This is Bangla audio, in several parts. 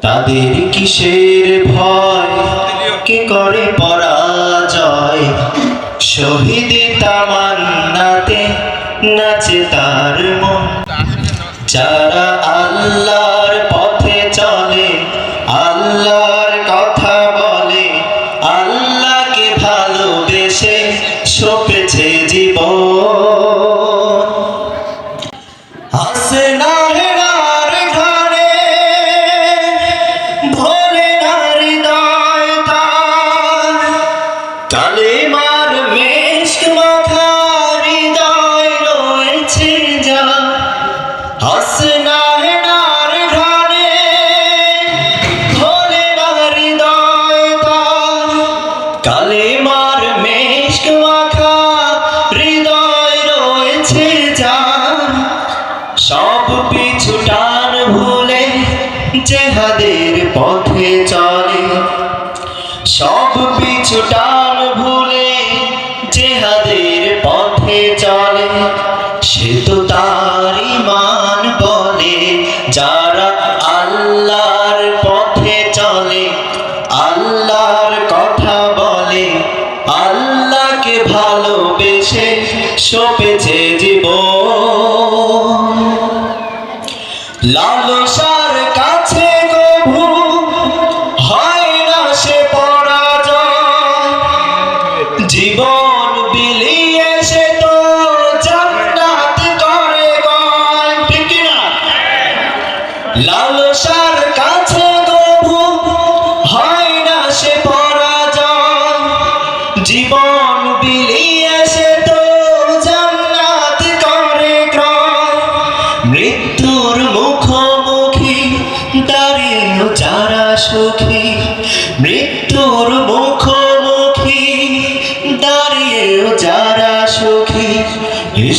তাদের কিসের ভয়? কে করে পরাজয়? শহীদ তামান্নাতে নাচে তার মন। যারা আল্লাহর কালেমার মেশক মাখা হৃদয় রয়েছে যা সব পিছুটার ভুলে জেহাদের পথে চলে। সব পিছু আল্লাহকে ভালোবেসে সপেছে জীবন। লালসার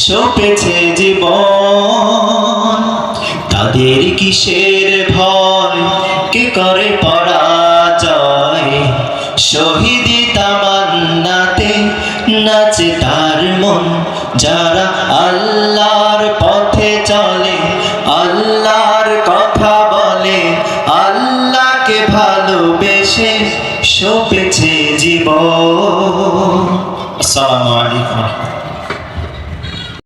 সপেছে জীবন। তাদের কিসের ভয়? কে করে পরাজয়? শহীদ তামান্নাতে নাচে তার মন। যারা আল্লাহর পথে চলে, আল্লাহর কথা বলে, আল্লাহকে ভালোবেসে সপেছে জীবন। আসসালামু আলাইকুম।